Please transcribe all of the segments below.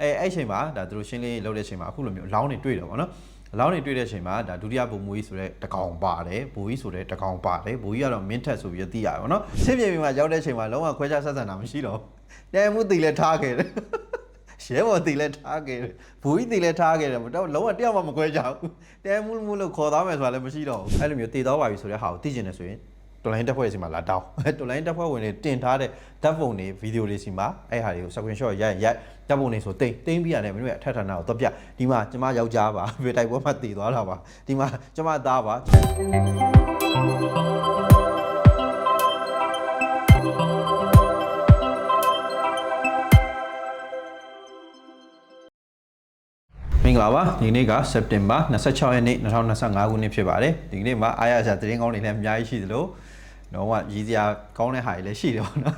အဲအဲ့အချိန်မှာဒါသူတို့ရှင်းလင်းရေးလုပ်တဲ့အချိန်မှာအခုလိုမျိုးအလောင်းတွေတွေ့တယ်ပေါ့နော်အလောင်းတွေတွေ့တဲ့အချိန်မှာဒါဒုတိယဘုံမူကြီးဆိုတဲ့တကောင်ပါတယ်ဘိုးကြီးဆိုတဲ့တကောင်ပါတယ်ဘိုးကြီးကတော့မင်းထက်ဆိုပြီးတော့သိရတယ်ပေါ့နော်ဆင်းပြေပြီးမှရောက်တဲ့အချိန်မှာလုံးဝခွဲခြားဆက်ဆံတာမရှိတော့ဘူးတဲမှုတီလည်းထားခဲ့တယ်ရဲဘော်တီလည်းထားခဲ့တယ်ဘိုးကြီးတီလည်းထားခဲ့တယ်တော့လုံးဝတယောက်မှမခွဲကြဘူးတဲမှုမှုလို့ခေါ်သားမယ်ဆိုတာလည်းမရှိတော့ဘူးအဲ့လိုမျိုးတည်သွားပါပြီဆိုတဲ့ဟာကိုသိကျင်နေဆိုရင် တွလိုင်းတက်ဖွဲ့စီမှာလာတောင်းတွလိုင်းတက်ဖွဲ့ဝင်တွေတင်ထားတဲ့ဓာတ်ပုံတွေဗီဒီယိုတွေစီမှာအဲ့ဟာတွေကို screenshot ရိုက်ရိုက်ဓာတ်ပုံတွေဆိုတိတ်တိမ့်ပြရတယ်မင်းတို့ရဲ့အထက်ဌာနကိုတော့ပြဒီမှာကျမယောက်ျားပါဘေတိုက်ပွဲမှာတည်သွားတာပါဒီမှာကျမသားပါမင်္ဂလာပါဒီနေ့ကစက်တင်ဘာ26ရက်နေ့2025ခုနှစ်ဖြစ်ပါတယ်ဒီနေ့မှာအားရစရာသတင်းကောင်းတွေလည်းအများကြီးရှိသလို တော့ကရည်စရာကောင်းတဲ့ဟာတွေလည်းရှိတယ်ပေါ့နော်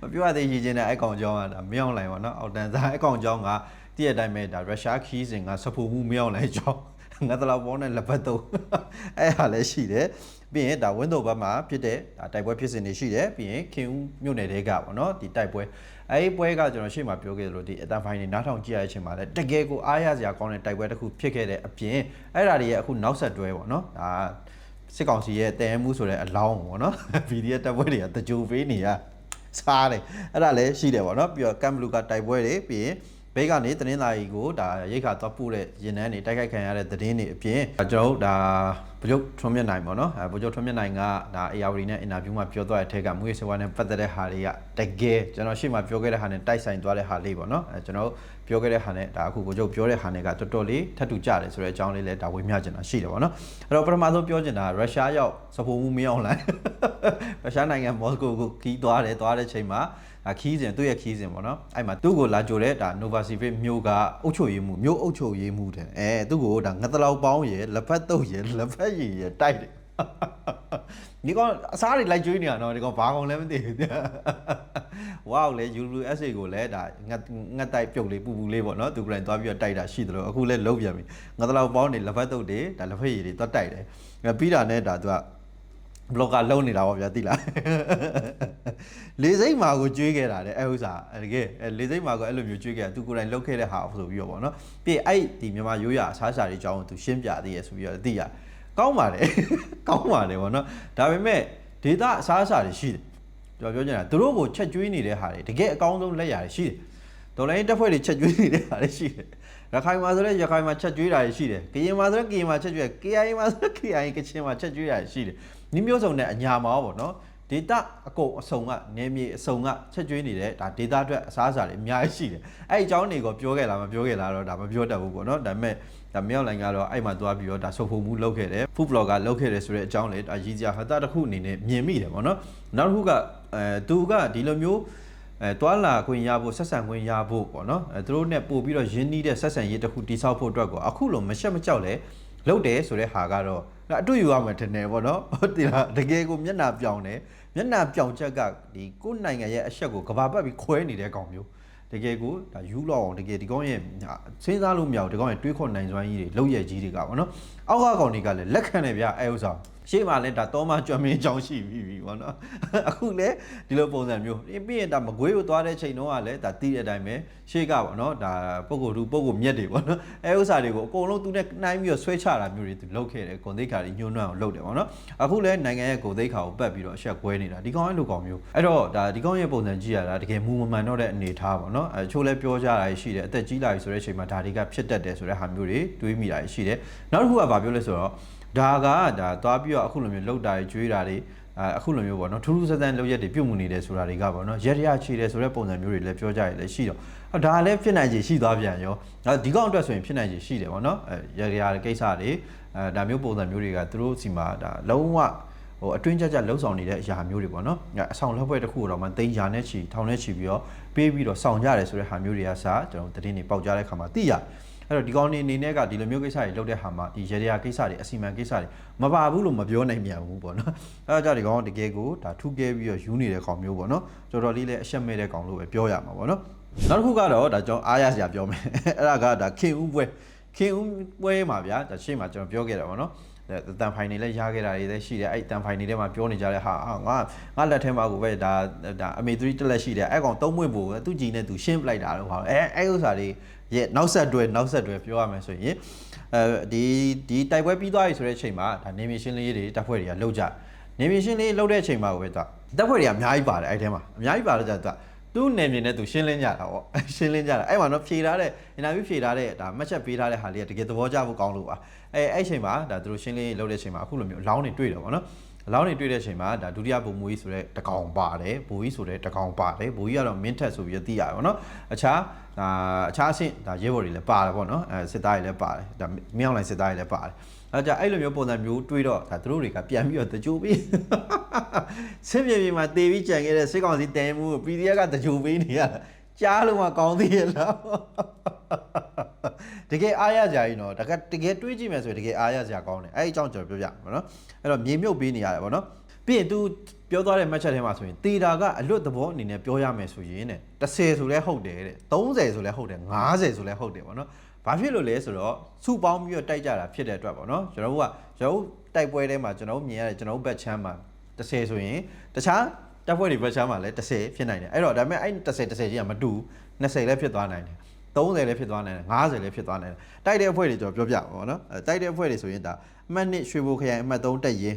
မပြောရသေးရည်ချင်းတဲ့အကောင်ကြောင်းကဒါမရောက်လိုက်ပါတော့အောက်တန်းစားအကောင်ကြောင်းကတည့်ရတိုင်းပဲဒါရုရှားခီးစဉ်ကစပူမှုမရောက်လိုက်ကြောင်းငါတလောက်ပေါ်နဲ့လက်ပတ်တော့အဲ့ဟာလည်းရှိတယ်ပြီးရင်ဒါဝင်းတို့ဘက်မှာဖြစ်တဲ့ဒါတိုက်ပွဲဖြစ်စဉ်တွေရှိတယ်ပြီးရင်ခင်ဦးမြို့နယ်တွေကပေါ့နော်ဒီတိုက်ပွဲအဲ့ဒီပွဲကကျွန်တော်ရှေ့မှာပြောခဲ့သလိုဒီအတန်ဖိုင်တွေနားထောင်ကြည့်ရတဲ့အချိန်မှာလည်းတကယ်ကိုအားရစရာကောင်းတဲ့တိုက်ပွဲတစ်ခုဖြစ်ခဲ့တဲ့အပြင်အဲ့ဒါတွေရဲ့အခုနောက်ဆက်တွဲပေါ့နော်ဒါ စစ်ကောင်စီရဲ့တည်မှုဆိုတဲ့အလောင်းပေါ့နော်ဗီဒီယိုတပ်ပွဲတွေကတကြိုပေးနေရစားတယ်အဲ့ဒါလည်းရှိတယ်ပေါ့နော်ပြီးတော့ကမ်ဘလူကတိုက်ပွဲတွေပြီးရင် ဘေးကနေတင်းသားကြီးကိုဒါရိတ်ခါတော့ပို့တဲ့ရင်နှန်းတွေတိုက်ခိုက်ခံရတဲ့သတင်းတွေအပြင်ကျွန်တော်တို့ဒါဗကြုတ်ထွန်းမြတ်နိုင်ပေါ့နော်အဲဗကြုတ်ထွန်းမြတ်နိုင်ကဒါ ARD နဲ့အင်တာဗျူးမှာပြောသွားတဲ့အထက်ကမွေးစေဝါနဲ့ပတ်သက်တဲ့ဟာတွေကတကယ်ကျွန်တော်ရှေ့မှာပြောခဲ့တဲ့ဟာနဲ့တိုက်ဆိုင်သွားတဲ့ဟာလေးပေါ့နော်အဲကျွန်တော်ပြောခဲ့တဲ့ဟာနဲ့ဒါအခုဗကြုတ်ပြောတဲ့ဟာနဲ့ကတော်တော်လေးထပ်တူကြတယ်ဆိုတဲ့အကြောင်းလေးလည်းဒါဝေမျှချင်တာရှိတယ်ပေါ့နော်အဲ့တော့ပထမဆုံးပြောချင်တာရုရှားရောက်စပိုမှုမရောက်လိုက်ရုရှားနိုင်ငံမော်စကိုကိုခီးသွားတယ်သွားတဲ့ချိန်မှာဒါ ခီးစဉ်သူ့ရဲ့ခီးစဉ်ပေါ့နော်အဲ့မှာသူ့ကိုလာကြိုတဲ့ဒါ Novosibirsk မြို့ကအုပ်ချုပ်ရေးမှုမြို့အုပ်ချုပ်ရေးမှုတဲ့အဲသူ့ကိုဒါငတ်တလောက်ပေါင်းရယ်လက်ဖက်တုပ်ရယ်လက်ဖက်ရည်ရယ်တိုက်တယ်ဒီကောင်အစားတွေလိုက်ကျွေးနေတာနော်ဒီကောင်ဘာကောင်လဲမသိဘူးဝေါလေ USA ကိုလည်းဒါငတ်ငတ်တိုက်ပြုတ်လေးပူပူလေးပေါ့နော်သူကလည်းသွားပြီးတော့တိုက်တာရှိတယ်လို့အခုလည်းလုံးပြန်ပြီငတ်တလောက်ပေါင်းနေလက်ဖက်တုပ်တွေဒါလက်ဖက်ရည်တွေသွားတိုက်တယ်ပြီးတာနဲ့ဒါသူက ဘလော့ကာလုံးနေတာပေါ့ဗျာသိလားလေစိတ်မာကိုကျွေးခဲ့တာတဲ့အဲဥစ္စာတကယ်လေစိတ်မာကိုအဲ့လိုမျိုးကျွေးခဲ့တာသူကိုယ်တိုင်လှုပ်ခဲ့တဲ့ဟာဆိုပြီးတော့ပေါ့နော်ပြီးအဲ့ဒီမြန်မာရိုးရအစားအစာတွေအကြောင်းကိုသူရှင်းပြသေးရဆိုပြီးတော့သိရကောင်းပါတယ်ကောင်းပါတယ်ပေါ့နော်ဒါပေမဲ့ဒေတာအစားအစာတွေရှိတယ်ကျွန်တော်ပြောချင်တာသူတို့ကိုချက်ကျွေးနေတဲ့ဟာတွေတကယ်အကောင်းဆုံးလက်ရာတွေရှိတယ်ဒေါ်လာရင်းတက်ဖွဲ့တွေချက်ကျွေးနေတဲ့ဟာတွေရှိတယ်ရခိုင်မှာဆိုလည်းရခိုင်မှာချက်ကျွေးတာတွေရှိတယ်ကရင်မှာဆိုလည်းကရင်မှာချက်ကျွေး KI မှာဆိုလည်း KI ကချင်မှာချက်ကျွေးတာတွေရှိတယ် ဒီမျိုးစုံနဲ့အညာမှာပေါ့နော်ဒေတာအကုန်အစုံကနေမြေအစုံကချက်ကျွေးနေတဲ့ဒါဒေတာအတွက်အစားအစာတွေအများကြီးရှိတယ်အဲ့ဒီအကြောင်းတွေကိုပြောခဲ့လားမပြောခဲ့လားတော့ဒါမပြောတတ်ဘူးပေါ့နော်ဒါပေမဲ့ဒါမြောက်လိုင်းကတော့အဲ့မှာသွားပြီးတော့ဒါဆုပ်ဖို့မှုလုပ်ခဲ့တယ် food blogger လုပ်ခဲ့တယ်ဆိုတဲ့အကြောင်းလေဒါရည်စရာဟာတာတစ်ခုအနေနဲ့မြင်မိတယ်ပေါ့နော်နောက်တစ်ခုကအဲသူကဒီလိုမျိုးအဲတွာလာခွင့်ရဖို့ဆက်ဆံခွင့်ရဖို့ပေါ့နော်အဲသူတို့နဲ့ပို့ပြီးတော့ရင်းနှီးတဲ့ဆက်ဆံရေးတစ်ခုတိဆောက်ဖို့အတွက်ကိုအခုလိုမရှက်မကြောက်လဲ လုပ်တယ်ဆိုတဲ့ဟာကတော့အတွေ့ယူရမယ်ထင်တယ်ပေါ့နော်ဟုတ်တယ်လားတကယ်ကိုမျက်နှာပြောင်တယ်မျက်နှာပြောင်ချက်ကဒီကိုယ်နိုင်ငံရဲ့အဆက်ကိုကဘာပတ်ပြီးခွဲနေတဲ့ကောင်မျိုးတကယ်ကိုဒါယူလောက်အောင်တကယ်ဒီကောင်ရဲ့စဉ်းစားလို့မရဘူးဒီကောင်ရဲ့တွေးခေါ်နိုင်စွမ်းကြီးတွေလောက်ရကြီးတွေကပေါ့နော်အောက်ကကောင်တွေကလည်းလက်ခံတယ်ဗျအဲဥစ္စာ ရှေ့မှာလည်းဒါတောမကြွမင်းအကြောင်းရှိပြီပြီပေါ့နော်အခုလည်းဒီလိုပုံစံမျိုးပြီးရင်ဒါမကွေးကိုသွားတဲ့ချိန်တုန်းကလည်းဒါတီးတဲ့အတိုင်းပဲရှေ့ကပေါ့နော်ဒါပုံကိုယ်သူပုံကိုမြက်တွေပေါ့နော်အဲဥစ္စာတွေကိုအကုန်လုံးသူနဲ့နှိုင်းပြီးတော့ဆွဲချတာမျိုးတွေသူလုပ်ခဲ့တယ်ဂုံသိက္ခာတွေညှို့နှွမ်းအောင်လုပ်တယ်ပေါ့နော်အခုလည်းနိုင်ငံရဲ့ဂုံသိက္ခာကိုပတ်ပြီးတော့အဆက်ကွဲနေတာဒီကောင်အဲ့လိုကောင်မျိုးအဲ့တော့ဒါဒီကောင်ရဲ့ပုံစံကြည့်ရတာတကယ်မူမမှန်တော့တဲ့အနေထားပေါ့နော်အဲချိုးလဲပြောကြတာရှိတယ်အသက်ကြီးလာပြီဆိုတဲ့အချိန်မှာဒါတွေကဖြစ်တတ်တယ်ဆိုတဲ့ဟာမျိုးတွေတွေးမိတာရှိတယ်နောက်တစ်ခုကဘာပြောလဲဆိုတော့ ဒါကဒါသွားပြီးတော့အခုလိုမျိုးလှုပ်တာတွေကျွေးတာတွေအဲအခုလိုမျိုးပေါ့နော်ထူးထူးဆန်းဆန်းလုပ်ရက်တွေပြုတ်မှုနေတယ်ဆိုတာတွေကပေါ့နော်ရက်ရချေတယ်ဆိုတဲ့ပုံစံမျိုးတွေလည်းပြောကြရလည်းရှိတော့ဒါလည်းဖြစ်နိုင်ခြေရှိသွားပြန်ရောဒါဒီကောင်အတွက်ဆိုရင်ဖြစ်နိုင်ခြေရှိတယ်ပေါ့နော်အဲရက်ရကိစ္စတွေအဲဒါမျိုးပုံစံမျိုးတွေကသူတို့စီမှာဒါလုံးဝဟိုအတွင်းကြကြလှုပ်ဆောင်နေတဲ့အရာမျိုးတွေပေါ့နော်အဆောင်လှပွဲတစ်ခုတော့မှတိန်ရာနဲ့ချီထောင်နဲ့ချီပြီးတော့ပေးပြီးတော့ဆောင်ကြရတယ်ဆိုတဲ့ဟာမျိုးတွေကစကျွန်တော်သတင်းတွေပေါက်ကြားတဲ့ခါမှာသိရ အဲ့တော့ဒီကောင်နေအနေနဲ့ကဒီလိုမျိုးကိစ္စတွေလုပ်တဲ့ဟာမှာဒီရေရာကိစ္စတွေအစီမံကိစ္စတွေမပါဘူးလို့မပြောနိုင်ပြန်ဘူးပေါ့နော်အဲ့ဒါကြောင့်ဒီကောင်တကယ်ကိုဒါထူးကဲပြီးတော့ယူနေတဲ့ကောင်မျိုးပေါ့နော်တော်တော်လေးလည်းအရှက်မဲ့တဲ့ကောင်လို့ပဲပြောရမှာပေါ့နော်နောက်တစ်ခုကတော့ဒါကျွန်တော်အားရစရာပြောမယ်အဲ့ဒါကဒါခင်ဦးပွဲခင်ဦးပွဲမှာဗျာဒါရှေ့မှာကျွန်တော်ပြောခဲ့တာပေါ့နော် တန်ဖိုင်တွေလည်းရခဲ့တာတွေလည်းရှိတယ်အဲ့တန်ဖိုင်တွေထဲမှာပြောနေကြတဲ့ဟာအာငါငါလက်ထဲမှာကိုပဲဒါဒါအမေ3တက်လက်ရှိတယ်အဲ့ကောင်သုံးမွေ့ဖို့သူကြည်နဲ့သူရှင်းပလိုက်တာတော့ဟာအဲအဲ့ဥစ္စာတွေရဲ့နောက်ဆက်တွဲနောက်ဆက်တွဲပြောရမယ်ဆိုရင်အဲဒီဒီတိုက်ပွဲပြီးသွားပြီဆိုတဲ့အချိန်မှာဒါနေမီရှင်းလေးတွေတပ်ဖွဲ့တွေကလောက်ကြနေမီရှင်းလေးလောက်တဲ့အချိန်မှာကိုပဲသူတပ်ဖွဲ့တွေကအများကြီးပါတယ်အဲ့ထဲမှာအများကြီးပါတော့ကြသူ သူ့နေမြင်နဲ့သူရှင်းလင်းကြတာပေါ့ရှင်းလင်းကြတာအဲ့မှာတော့ဖြေထားတဲ့အင်တာဗျူးဖြေထားတဲ့ဒါမှတ်ချက်ပေးထားတဲ့ဟာလေးကတကယ်သဘောကျဖို့ကောင်းလို့ပါအဲအဲ့အချိန်မှာဒါသူတို့ရှင်းလင်းလုပ်တဲ့အချိန်မှာအခုလိုမျိုးအလောင်းတွေတွေ့တယ်ပေါ့နော် အလောင်းတွေတွေ့တဲ့အချိန်မှာဒါဒုတိယဘုံမူကြီးဆိုတဲ့တကောင်ပါတယ်ဘိုးကြီးဆိုတဲ့တကောင်ပါတယ်ဘိုးကြီးကတော့မင်းထက်ဆိုပြီးသိရတယ်ပေါ့နော်အခြားဒါအခြားအဆင့်ဒါရဲဘော်တွေလည်းပါတယ်ပေါ့နော်အဲစစ်သားတွေလည်းပါတယ်ဒါမြောင်းလိုက်စစ်သားတွေလည်းပါတယ်အဲကြအဲ့လိုမျိုးပုံစံမျိုးတွေးတော့ဒါသူတို့တွေကပြန်ပြီးတော့တကြိုပြီးစစ်မြေပြင်မှာတေပြီးကြံခဲ့တဲ့စစ်ကောင်စီတန်မှုကို PDF ကတကြိုပေးနေရတာကြားလို့မှကောင်းသေးရဲ့လား တကယ်အားရကြရင်တော့တကယ်တကယ်တွေးကြည့်မယ်ဆိုရင်တကယ်အားရစရာကောင်းတယ်အဲ့ဒီအကြောင်းကျွန်တော်ပြောပြမှာနော်အဲ့တော့မြေမြုပ်ပေးနေရတယ်ပေါ့နော်ပြီးရင် तू ပြောသွားတဲ့မှတ်ချက်ထဲမှာဆိုရင်တေတာကအလွတ်သဘောအနေနဲ့ပြောရမယ်ဆိုရင်တဲ့30ဆိုလဲဟုတ်တယ်တဲ့30ဆိုလဲဟုတ်တယ်50ဆိုလဲဟုတ်တယ်ပေါ့နော်ဘာဖြစ်လို့လဲဆိုတော့စုပေါင်းပြီးတော့တိုက်ကြတာဖြစ်တဲ့အတွက်ပေါ့နော်ကျွန်တော်တို့ကကျွန်တော်တို့တိုက်ပွဲထဲမှာကျွန်တော်တို့မြင်ရတဲ့ကျွန်တော်တို့ဘက်ချမ်းမှာ30ဆိုရင်တခြားတပ်ဖွဲ့တွေဘက်ချမ်းမှာလည်း30ဖြစ်နိုင်တယ်အဲ့တော့ဒါပေမဲ့အဲ့30 30ကြီးကမတူ20လည်းဖြစ်သွားနိုင်တယ် 30လည်းဖြစ်သွားနိုင်တယ်50လည်းဖြစ်သွားနိုင်တယ်တိုက်တဲ့အဖွဲ့တွေကျွန်တော်ပြောပြပါဘောနော်အဲတိုက်တဲ့အဖွဲ့တွေဆိုရင်ဒါအမှတ်1ရွှေဘိုခရိုင်အမှတ်3တက်ရင်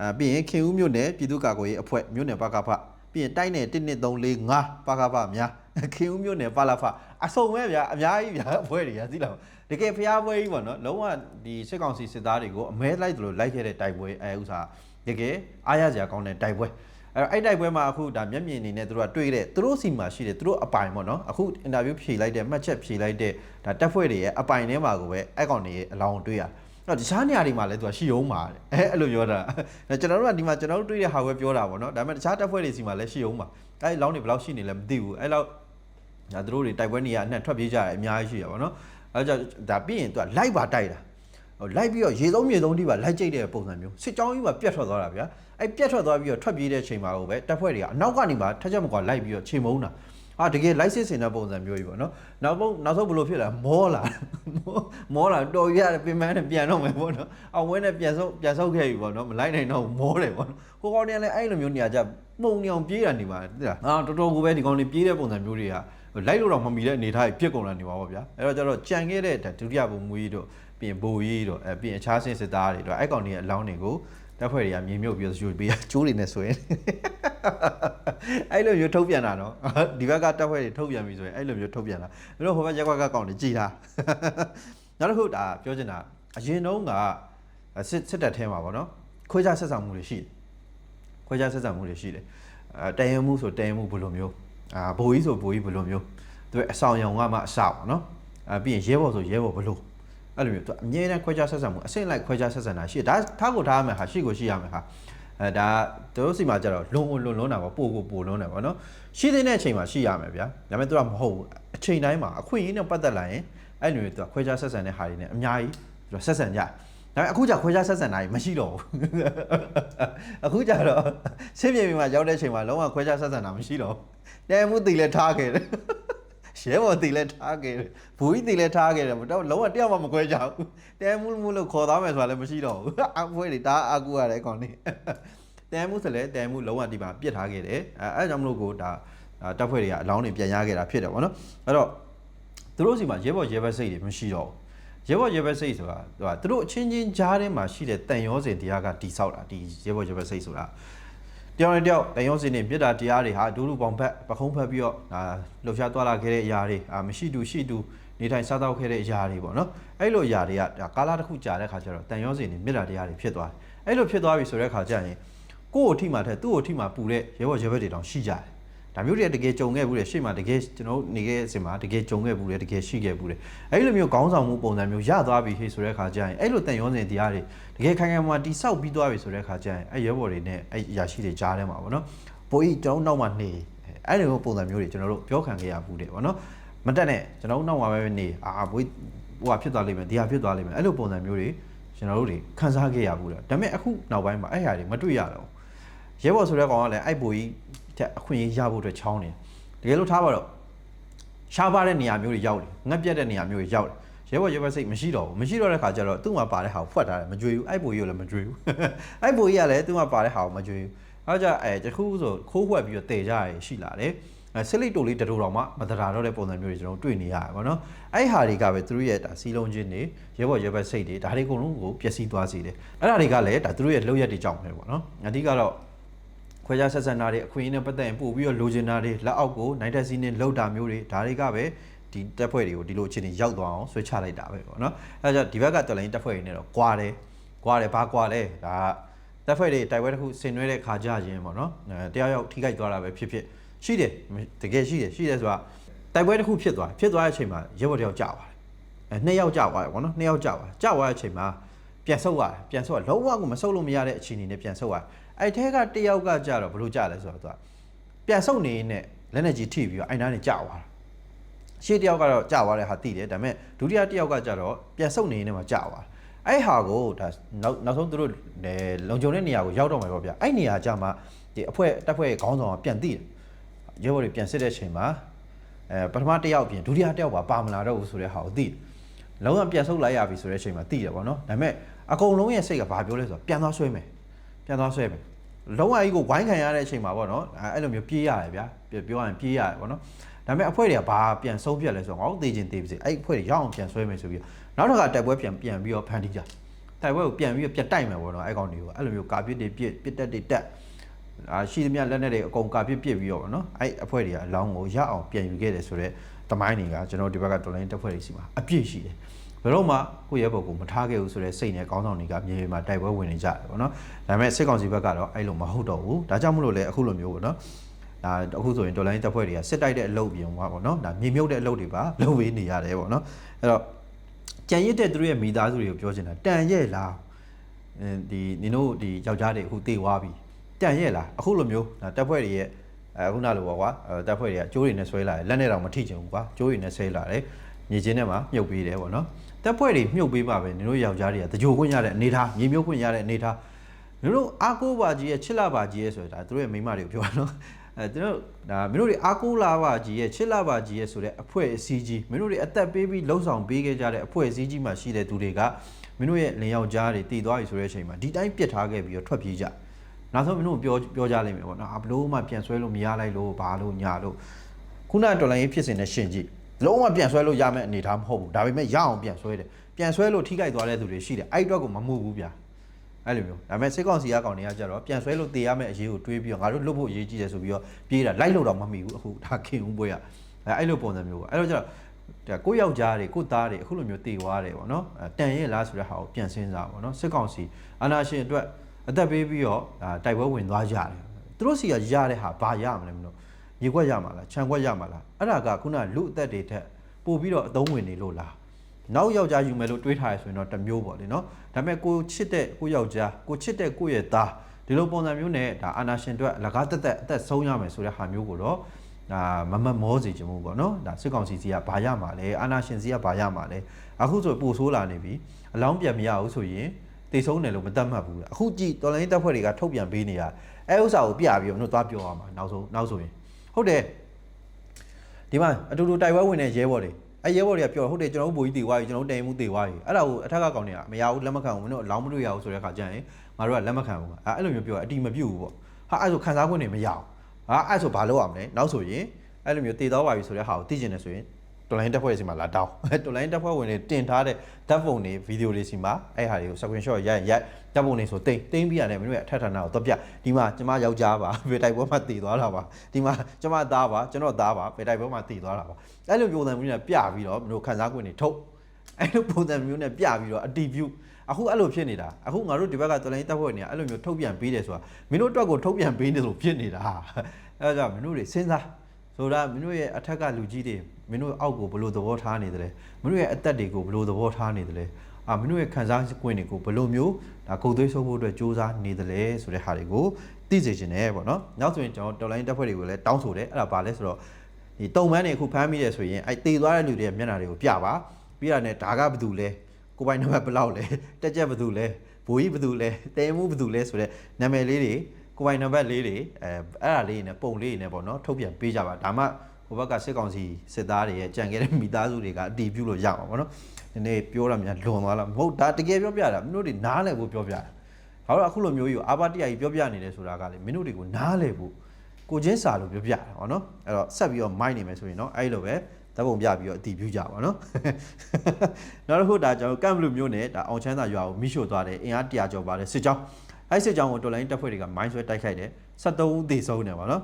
အဲပြီးရင်ခင်ဦးမြို့နယ်ပြည်သူ့ကာကွယ်ရေးအဖွဲ့မြို့နယ်ပကဖပြီးရင်တိုက်နယ်1 2 3 4 5ပကဖများခင်ဦးမြို့နယ်ပါလာဖအစုံပဲဗျာအများကြီးဗျာအဖွဲ့တွေကသိလားတကယ်ဖျားပွဲကြီးပေါ့နော်လုံးဝဒီစစ်ကောင်စီစစ်သားတွေကိုအမဲလိုက်တယ်လို့လိုက်ခဲ့တဲ့တိုက်ပွဲအဲဥစ္စာတကယ်အားရစရာကောင်းတဲ့တိုက်ပွဲ အဲ့တော့အဲ့တိုက်ပွဲမှာအခုဒါမျက်မြင်အနေနဲ့သူတို့ကတွေ့တဲ့သူတို့စီမှာရှိတဲ့သူတို့အပိုင်ပေါ့နော်အခုအင်တာဗျူးဖြေလိုက်တဲ့မှတ်ချက်ဖြေလိုက်တဲ့ဒါတက်ဖွဲ့တွေရဲ့အပိုင်ထဲမှာကိုပဲအဲ့ကောင်တွေရဲ့အလောင်းတွေ့ရအဲ့တော့တခြားနေရာတွေမှာလည်းသူကရှိအောင်ပါတဲ့အဲအဲ့လိုပြောတာကျွန်တော်တို့ကဒီမှာကျွန်တော်တို့တွေ့တဲ့ဟာပဲပြောတာပေါ့နော်ဒါပေမဲ့တခြားတက်ဖွဲ့တွေစီမှာလည်းရှိအောင်ပါအဲ့လောင်းတွေဘယ်လောက်ရှိနေလဲမသိဘူးအဲ့လောက်ဒါသူတို့တွေတိုက်ပွဲနေရအနှံ့ထွက်ပြေးကြတယ်အများကြီးရှိရပါတော့အဲ့ကြောင့်ဒါပြီးရင်သူကလိုက်ပါတိုက်တာဟို လိုက်ပြီးတော့ရေသုံးမြေသုံးတိပါလိုက်ကြိတ်တဲ့ပုံစံမျိုးစစ်ကြောင်းကြီးပါပြတ်ထွက်သွားတာဗျာအဲ့ပြတ်ထွက်သွားပြီးတော့ထွက်ပြေးတဲ့ချိန်မှာကိုပဲတပ်ဖွဲ့တွေကအနောက်ကနေပါထက်ချက်မကွာလိုက်ပြီးတော့ချိန်မုန်းတာအာတကယ် license စင်တဲ့ပုံစံမျိုးကြီးပေါ့နော်နောက်ဆုံးနောက်ဆုံးဘယ်လိုဖြစ်လာမောလာမောလာတော်ရတယ်ပြင်ပန်းနဲ့ပြန်တော့မယ်ပေါ့နော်အောင်ဝဲနဲ့ပြန်ဆုပ်ပြန်ဆုပ်ခဲ့ပြီပေါ့နော်မလိုက်နိုင်တော့မောတယ်ပေါ့နော်ကိုကောင်နေလည်းအဲ့လိုမျိုးနေရာကြပုံနေအောင်ပြေးတာနေပါသိလားအာတော်တော်ကိုပဲဒီကောင်နေပြေးတဲ့ပုံစံမျိုးတွေကလိုက်လို့တော့မမီတဲ့အနေထားကြီးပြစ်ကုန်လာနေပါပေါ့ဗျာအဲ့တော့ကျတော့ကြံခဲ့တဲ့ဒုတိယဘုံမူကြီးတို့ ပြင်ဘိုကြီးတို့အဲပြင်အခြားစင်စစ်သားတွေတို့အဲ့ကောင်တွေရဲ့အလောင်းတွေကိုတပ်ဖွဲ့တွေကမြေမြုပ်ပြီးယူပေးကျိုးတွေနဲ့ဆိုရင်အဲ့လိုမျိုးထုတ်ပြန်တာနော်ဒီဘက်ကတပ်ဖွဲ့တွေထုတ်ပြန်ပြီဆိုရင်အဲ့လိုမျိုးထုတ်ပြန်တာတို့ဟိုဘက်ရက်ကွက်ကကောင်းတယ်ကြည်တာနောက်တစ်ခုဒါပြောချင်တာအရင်တုန်းကစစ်စစ်တပ်ထဲမှာပေါ့နော်ခွဲခြားဆက်ဆံမှုတွေရှိတယ်ခွဲခြားဆက်ဆံမှုတွေရှိတယ်အဲတရင်မှုဆိုတရင်မှုဘယ်လိုမျိုးအာဘိုးကြီးဆိုဘိုးကြီးဘယ်လိုမျိုးသူအဆောင်ရောင်ကမှအစပေါ့နော်အဲပြီးရင်ရဲဘော်ဆိုရဲဘော်ဘယ်လို အဲ့လိုမျိုးသူအမြဲတမ်းခွဲခြားဆက်ဆံမှုအဆင့်လိုက်ခွဲခြားဆက်ဆံတာရှိတယ်ဒါထားကိုထားရမယ်ဟာရှိကိုရှိရမယ်ဟာအဲဒါတို့စီမှာကြတော့လုံလုံလုံးတာပေါ့ပို့ကိုပို့လုံးတယ်ပေါ့နော်ရှိတဲ့အချိန်မှာရှိရမယ်ဗျာဒါပေမဲ့သူကမဟုတ်ဘူးအချိန်တိုင်းမှာအခွင့်အရေးနဲ့ပတ်သက်လာရင်အဲ့လိုမျိုးသူကခွဲခြားဆက်ဆံတဲ့ဟာတွေနဲ့အများကြီးသူကဆက်ဆံကြဒါပေမဲ့အခုကျခွဲခြားဆက်ဆံတာကြီးမရှိတော့ဘူးအခုကျတော့ရှင်းပြပြမှာရောက်တဲ့အချိန်မှာလုံးဝခွဲခြားဆက်ဆံတာမရှိတော့တဲမှုတီလဲထားခဲ့တယ် ရဲဘော်တီလဲထားခဲ့တယ်ဘူးကြီးတီလဲထားခဲ့တယ်တော့လုံးဝတယောက်မှမခွဲကြဘူးတဲမှုမှုလို့ခေါ်သားမယ်ဆိုတာလည်းမရှိတော့ဘူးအဖွဲတွေဒါအကူရတယ်ကောင်နေတဲမှုဆိုလဲတဲမှုလုံးဝဒီမှာပြစ်ထားခဲ့တယ်အဲအဲကြောင့်မလို့ကိုဒါတပ်ဖွဲ့တွေကအလောင်းတွေပြန်ရခဲ့တာဖြစ်တယ်ဗောနော်အဲ့တော့သူတို့စီမှာရဲဘော်ရဲဘက်စိတ်တွေမရှိတော့ဘူးရဲဘော်ရဲဘက်စိတ်ဆိုတာသူတို့အချင်းချင်းကြားထဲမှာရှိတဲ့တန်ရောစင်တရားကတိဆောက်တာဒီရဲဘော်ရဲဘက်စိတ်ဆိုတာ တယောက်နဲ့တယောက်တန်ရောစင်နေမြစ်တာတရားတွေဟာဒူးလူပေါင်ဖက်ပခုံးဖက်ပြီးတော့ဒါလှုပ်ရှားသွားလာခဲ့တဲ့အရာတွေအာမရှိတူရှိတူနေထိုင်စားသောက်ခဲ့တဲ့အရာတွေပေါ့နော်အဲ့လိုအရာတွေကဒါကာလာတစ်ခုကြာတဲ့ခါကျတော့တန်ရောစင်နေမြစ်တာတရားတွေဖြစ်သွားတယ်အဲ့လိုဖြစ်သွားပြီဆိုတဲ့ခါကျရင်ကိုယ့်ကိုထိမှတဲ့သူ့ကိုထိမှပူတဲ့ရဲဘော်ရဲဘက်တွေတောင်ရှိကြတယ် ဒါမျိုးတွေတကယ်ကြုံခဲ့ဘူးလေရှေ့မှာတကယ်ကျွန်တော်နေခဲ့အစင်မှာတကယ်ကြုံခဲ့ဘူးလေတကယ်ရှိခဲ့ဘူးလေအဲ့လိုမျိုးခေါင်းဆောင်မှုပုံစံမျိုးရသွားပြီဟေးဆိုတဲ့ခါကျရင်အဲ့လိုတန်ရောစင်တရားတွေတကယ်ခိုင်ခိုင်မာမာတိဆောက်ပြီးသွားပြီဆိုတဲ့ခါကျရင်အဲ့ရဲဘော်တွေနဲ့အဲ့အရာရှိတွေကြားထဲမှာပေါ့နော်ဘိုးကြီးကျွန်တော်နောက်မှနေအဲ့လိုပုံစံမျိုးတွေကျွန်တော်တို့ပြောခံခဲ့ရဘူးတယ်ပေါ့နော်မတက်နဲ့ကျွန်တော်နောက်မှပဲနေအာဘိုးဟိုဟာဖြစ်သွားလိမ့်မယ်ဒီဟာဖြစ်သွားလိမ့်မယ်အဲ့လိုပုံစံမျိုးတွေကျွန်တော်တို့တွေခန်းစားခဲ့ရဘူးတယ်ဒါပေမဲ့အခုနောက်ပိုင်းမှာအဲ့ဟာတွေမတွေ့ရတော့ရဲဘော်ဆိုတဲ့ကောင်ကလည်းအဲ့ဘိုးကြီး တက်အခွင့်အရေးရဖို့အတွက်ချောင်းနေတကယ်လို့ထားပါတော့ရှားပါတဲ့နေရာမျိုးတွေရောက်တယ်ငက်ပြက်တဲ့နေရာမျိုးတွေရောက်တယ်ရရဲဘော်ရဲဘက်စိတ်မရှိတော့ဘူးမရှိတော့တဲ့ခါကျတော့သူ့မှာပါတဲ့ဟာကိုဖွက်ထားတယ်မကြွေဘူးအဲ့ဘိုကြီးကိုလည်းမကြွေဘူးအဲ့ဘိုကြီးကလည်းသူ့မှာပါတဲ့ဟာကိုမကြွေဘူးအဲကြအဲတခုဆိုခိုးဝှက်ပြီးတော့တည်ကြရရှိလာတယ်အဲဆစ်လိတ်တိုလေးတတူတော်မှမတရာတော့တဲ့ပုံစံမျိုးတွေကျွန်တော်တွေ့နေရတယ်ပေါ့နော်အဲ့ဟာတွေကပဲသူတို့ရဲ့ဒါစီလုံးချင်းတွေရဲဘော်ရဲဘက်စိတ်တွေဒါတွေအကုန်လုံးကိုပျက်စီးသွားစေတယ်အဲ့ဒါတွေကလည်းဒါသူတို့ရဲ့လောက်ရက်တွေကြောင့်ပဲပေါ့နော်အဓိကတော့ ခွဲခြားဆက်ဆံတာတွေအခွင့်အရေးနဲ့ပတ်သက်ရင်ပို့ပြီးတော့လိုချင်တာတွေလက်အောက်ကိုနိုင်တက်စီးနဲ့လှုပ်တာမျိုးတွေဒါတွေကပဲဒီတက်ဖွဲ့တွေကိုဒီလိုအခြေအနေရောက်သွားအောင်ဆွဲချလိုက်တာပဲပေါ့နော်အဲဒါကြောင့်ဒီဘက်ကတော်လိုင်းတက်ဖွဲ့တွေနဲ့တော့ကွာတယ်ကွာတယ်ဘာကွာလဲဒါတက်ဖွဲ့တွေတိုက်ပွဲတစ်ခုဆင်နွှဲတဲ့ခါကြရင်ပေါ့နော်အဲတရားရောက်ထိခိုက်သွားတာပဲဖြစ်ဖြစ်ရှိတယ်တကယ်ရှိတယ်ရှိတယ်ဆိုတာတိုက်ပွဲတစ်ခုဖြစ်သွားဖြစ်သွားတဲ့အချိန်မှာရဲဘော်တယောက်ကြာပါတယ်အဲနှစ်ယောက်ကြာသွားတယ်ပေါ့နော်နှစ်ယောက်ကြာသွားကြာသွားတဲ့အချိန်မှာပြန်ဆုတ်ရတယ်ပြန်ဆုတ်ရလုံးဝကိုမဆုတ်လို့မရတဲ့အခြေအနေနဲ့ပြန်ဆုတ်ရတယ် အဲ့ထဲကတယောက်ကကြာတော့ဘလို့ကြာလဲဆိုတော့သူကပြန်ဆုတ်နေနဲ့လက်နဲ့ကြီးထိပြီးတော့အိုင်နာနဲ့ကြာသွားတာရှေ့တယောက်ကတော့ကြာသွားတဲ့ဟာသိတယ်ဒါပေမဲ့ဒုတိယတယောက်ကကြတော့ပြန်ဆုတ်နေနေမှာကြာသွားအဲ့ဟာကိုဒါနောက်နောက်ဆုံးသူတို့လည်းလုံခြုံတဲ့နေရာကိုရောက်တော့မှာပေါ့ဗျအဲ့နေရာကြမှာဒီအဖွဲတက်ဖွဲခေါင်းဆောင်ကပြန်သိတယ်ရဲဘော်တွေပြန်စစ်တဲ့အချိန်မှာအဲပထမတစ်ယောက်ပြင်ဒုတိယတစ်ယောက်ပါပါမလာတော့ဘူးဆိုတဲ့ဟာကိုသိတယ်လုံးဝပြန်ဆုတ်လိုက်ရပြီဆိုတဲ့အချိန်မှာသိတယ်ပေါ့နော်ဒါပေမဲ့အကုန်လုံးရဲ့စိတ်ကဘာပြောလဲဆိုတော့ပြန်သွားဆွဲမယ် ပြန်သွားဆွဲမယ်လုံးဝကြီးကိုဝိုင်းခံရတဲ့အချိန်မှာပေါ့နော်အဲအဲ့လိုမျိုးပြေးရတယ်ဗျာပြောရရင်ပြေးရတယ်ပေါ့နော်ဒါပေမဲ့အဖွဲ့တွေကဘာပြန်ဆုံးဖြတ်လဲဆိုတော့ငါတို့သေခြင်းသေပါစေအဲ့အဖွဲ့တွေရောက်အောင်ပြန်ဆွဲမယ်ဆိုပြီးတော့နောက်တစ်ခါတိုက်ပွဲပြန်ပြန်ပြီးတော့ဖန်တီးကြတိုက်ပွဲကိုပြန်ပြီးတော့ပြတ်တိုက်မယ်ပေါ့နော်အဲ့ကောင်တွေကိုအဲ့လိုမျိုးကာပစ်တွေပြစ်ပစ်တက်တွေတက်အာရှိသမျှလက်နက်တွေအကုန်ကာပစ်ပစ်ပြီးတော့ပေါ့နော်အဲ့အဖွဲ့တွေကအလောင်းကိုရအောင်ပြန်ယူခဲ့တယ်ဆိုတော့တမိုင်းတွေကကျွန်တော်ဒီဘက်ကတော်လိုင်းတက်ဖွဲ့တွေစီမှာအပြည့်ရှိတယ် ဘယ်တော့မှကိုယ့်ရဲ့ဘက်ကိုမထားခဲ့ဘူးဆိုတော့စိတ်နဲ့ကောင်းဆောင်တွေကမြေပြင်မှာတိုက်ပွဲဝင်နေကြတယ်ပေါ့နော်ဒါပေမဲ့စစ်ကောင်စီဘက်ကတော့အဲ့လိုမဟုတ်တော့ဘူးဒါကြောင့်မလို့လေအခုလိုမျိုးပေါ့နော်ဒါအခုဆိုရင်ဒေါ်လာရင်းတပ်ဖွဲ့တွေကစစ်တိုက်တဲ့အလုပ်ပြင်ပါပေါ့နော်ဒါမြေမြုပ်တဲ့အလုပ်တွေပါလုပ်ပေးနေရတယ်ပေါ့နော်အဲ့တော့ကြံရစ်တဲ့သူတို့ရဲ့မိသားစုတွေကိုပြောချင်တာတန်ရဲ့လားအဲဒီနင်တို့ဒီယောက်ျားတွေအခုတေသွားပြီတန်ရဲ့လားအခုလိုမျိုးဒါတပ်ဖွဲ့တွေရဲ့အခုနလိုပေါ့ကွာအဲတပ်ဖွဲ့တွေကကျိုးတွေနဲ့ဆွဲလာတယ်လက်နဲ့တော့မထိချင်ဘူးကွာကျိုးတွေနဲ့ဆွဲလာတယ်မြေချင်းထဲမှာမြုပ်ပေးတယ်ပေါ့နော် တပ်ဖွဲ့တွေမြုပ်ပေးပါပဲနင်တို့ယောက်ျားတွေကတကြိုခွင့်ရတဲ့အနေထားမြေမြုပ်ခွင့်ရတဲ့အနေထားမင်းတို့အားကိုးပါကြီးရဲ့ချစ်လာပါကြီးရဲ့ဆိုတာဒါသူတို့ရဲ့မိန်းမတွေကိုပြောတာနော်အဲသူတို့ဒါမင်းတို့တွေအားကိုးလာပါကြီးရဲ့ချစ်လာပါကြီးရဲ့ဆိုတဲ့အဖွဲ့အစည်းကြီးမင်းတို့တွေအသက်ပေးပြီးလှုပ်ဆောင်ပေးခဲ့ကြတဲ့အဖွဲ့အစည်းကြီးမှာရှိတဲ့သူတွေကမင်းတို့ရဲ့လင်ယောက်ျားတွေတည်သွားပြီဆိုတဲ့အချိန်မှာဒီတိုင်းပြစ်ထားခဲ့ပြီးတော့ထွက်ပြေးကြနောက်ဆုံးမင်းတို့ပြောပြောကြလိမ့်မယ်ပေါ့နော်အဘလို့မှပြန်ဆွဲလို့မရလိုက်လို့ဘာလို့ညာလို့ခုနတော်လိုင်းရေးဖြစ်စဉ်နဲ့ရှင်ကြည့် လုံးဝပြန်ဆွဲလို့ရမယ့်အနေအထားမဟုတ်ဘူးဒါပေမဲ့ရအောင်ပြန်ဆွဲတယ်ပြန်ဆွဲလို့ထိခိုက်သွားတဲ့သူတွေရှိတယ်အဲ့အတွက်ကိုမမှုဘူးဗျာအဲ့လိုမျိုးဒါပေမဲ့စစ်ကောင်စီကကောင်တွေကကြတော့ပြန်ဆွဲလို့တေရမယ့်အရေးကိုတွေးပြီးတော့ငါတို့လွတ်ဖို့အရေးကြီးတယ်ဆိုပြီးတော့ပြေးတာလိုက်လို့တော့မမီဘူးအခုဒါခင်ဦးပွဲရအဲအဲ့လိုပုံစံမျိုးပေါ့အဲ့တော့ကျတော့ဒါကိုယောက်ျားတွေကိုသားတွေအခုလိုမျိုးတေသွားတယ်ပေါ့နော်အဲတန်ရဲ့လားဆိုတဲ့ဟာကိုပြန်စဉ်းစားပေါ့နော်စစ်ကောင်စီအာဏာရှင်အတွက်အသက်ပေးပြီးတော့ဒါတိုက်ပွဲဝင်သွားကြတယ်သူတို့စီကရတဲ့ဟာဘာရမလဲမလို့ ရေခွက်ရမှာလားခြံခွက်ရမှာလားအဲ့ဒါကခုနလူအသက်တွေထက်ပို့ပြီးတော့အသုံးဝင်နေလို့လားနောက်ယောက်ျားယူမယ်လို့တွေးထားရဆိုရင်တော့တစ်မျိုးပေါ့လေနော်ဒါပေမဲ့ကိုချစ်တဲ့ကိုယောက်ျားကိုချစ်တဲ့ကိုရဲ့သားဒီလိုပုံစံမျိုးနဲ့ဒါအာနာရှင်တို့အလကားတက်တက်အသက်ဆုံးရမယ်ဆိုတဲ့ဟာမျိုးကိုတော့ဒါမမတ်မောစေချင်ဘူးပေါ့နော်ဒါစစ်ကောင်စီစီကဘာရမှာလဲအာနာရှင်စီကဘာရမှာလဲအခုဆိုပို့ဆိုးလာနေပြီအလောင်းပြန်မရဘူးဆိုရင်တေဆုံးတယ်လို့မတတ်မှတ်ဘူးအခုကြည့်တော်လိုင်းတပ်ဖွဲ့တွေကထုတ်ပြန်ပေးနေတာအဲဥစ္စာကိုပြပြီးတော့တို့သွားပြောရမှာနောက်ဆုံးနောက်ဆိုရင် ဟုတ်တယ်ဒီမှာအတူတူတိုက်ပွဲဝင်တဲ့ရဲဘော်တွေအဲရဲဘော်တွေကပြောဟုတ်တယ်ကျွန်တော်တို့ဘိုးကြီးတေသွားပြီကျွန်တော်တို့တိုင်မှုတေသွားပြီအဲ့ဒါကိုအထက်ကကောင်တွေကမရဘူးလက်မခံဘူးမင်းတို့အလောင်းမတွေ့ရဘူးဆိုတဲ့အခါကျရင်ငါတို့ကလက်မခံဘူးအဲအဲ့လိုမျိုးပြောအတီမပြုတ်ဘူးပေါ့ဟာအဲ့ဆိုခံစားခွင့်တွေမရအောင်ဟာအဲ့ဆိုဘာလုပ်ရမလဲနောက်ဆိုရင်အဲ့လိုမျိုးတေသွားပါပြီဆိုတဲ့ဟာကိုသိကျင်နေဆိုရင် တော်လိုင်းတက်ဖွဲ့စီမှာလာတောင်းတော်လိုင်းတက်ဖွဲ့ဝင်တွေတင်ထားတဲ့ဓာတ်ပုံတွေဗီဒီယိုတွေစီမှာအဲ့ဟာတွေကို screenshot ရိုက်ရိုက်ဓာတ်ပုံတွေဆိုတိတ်တိမ့်ပြရတယ်မင်းတို့ရဲ့အထက်ဌာနကိုတော့ပြဒီမှာကျမယောက်ျားပါဘယ်တိုက်ပွဲမှာတည်သွားတာပါဒီမှာကျမသားပါကျွန်တော်သားပါဘယ်တိုက်ပွဲမှာတည်သွားတာပါအဲ့လိုပုံစံမျိုးနဲ့ပြပြီးတော့မင်းတို့ခန်းစားခွင့်တွေထုတ်အဲ့လိုပုံစံမျိုးနဲ့ပြပြီးတော့အတီးပြုအခုအဲ့လိုဖြစ်နေတာအခုငါတို့ဒီဘက်ကတော်လိုင်းတက်ဖွဲ့နေတာအဲ့လိုမျိုးထုတ်ပြန်ပေးတယ်ဆိုတာမင်းတို့အတွက်ကိုထုတ်ပြန်ပေးနေလို့ဖြစ်နေတာအဲ့ဒါကြောင့်မင်းတို့တွေစဉ်းစား ဆိုတာမင်းတို့ရဲ့အထက်ကလူကြီးတွေမင်းတို့အောက်ကိုဘယ်လိုသဘောထားနေတယ်လဲမင်းတို့ရဲ့အသက်တွေကိုဘယ်လိုသဘောထားနေတယ်လဲအာမင်းတို့ရဲ့ခံစား권တွေကိုဘယ်လိုမျိုးဒါကုတ်သွေးဆုံးဖို့အတွက်စူးစမ်းနေတယ်လဲဆိုတဲ့ဟာတွေကိုသိစေချင်တယ်ပေါ့နော်နောက်ဆိုရင်ကျွန်တော်တော်လိုင်းတက်ဖွဲ့တွေကိုလည်းတောင်းဆိုတယ်အဲ့ဒါဘာလဲဆိုတော့ဒီတုံမန်းတွေအခုဖမ်းမိတယ်ဆိုရင်အဲ့တေသွားတဲ့လူတွေရဲ့မျက်နှာတွေကိုပြပါပြီးရတယ်ဒါကဘာတူလဲကိုပိုင်နံပါတ်ဘယ်လောက်လဲတက်ချက်ဘာတူလဲဘိုးကြီးဘာတူလဲတဲမှုဘာတူလဲဆိုတဲ့နာမည်လေးတွေ ကိုယ်ပိုင်နံပါတ်လေးတွေအဲအဲ့ဒါလေးတွေနဲ့ပုံလေးတွေနဲ့ပေါ့နော်ထုတ်ပြန်ပေးကြပါဒါမှဟဟိုဘက်ကစစ်ကောင်စီစစ်သားတွေရဲ့ကြံခဲ့တဲ့မိသားစုတွေကအတီးပြုလို့ရမှာပေါ့နော်ဒီနေ့ပြောရများလွန်သွားလားမဟုတ်ဒါတကယ်ပြောပြတာမင်းတို့တွေနားလည်ဖို့ပြောပြတာဘာလို့အခုလိုမျိုးကြီးကိုအာဘတရားကြီးပြောပြနေတယ်ဆိုတာကလေမင်းတို့တွေကိုနားလည်ဖို့ကိုချင်းစာလို့ပြောပြတာပေါ့နော်အဲ့တော့ဆက်ပြီးတော့မိုက်နေမယ်ဆိုရင်တော့အဲ့လိုပဲဓာတ်ပုံပြပြီးတော့အတီးပြုကြပါနော်နောက်တစ်ခုဒါကျွန်တော်ကမ်ဘလူမျိုးနဲ့ဒါအောင်ချမ်းသာရွာကိုမိရှို့သွားတယ်အင်အားတရာကျော်ပါတယ်စစ်ကြောင်း အဲ့စစ်ကြောင်းကိုတော်လိုင်းတပ်ဖွဲ့တွေကမိုင်းဆွဲတိုက်ခိုက်တယ်73ဦးသေဆုံးတယ်ပေါ့နော်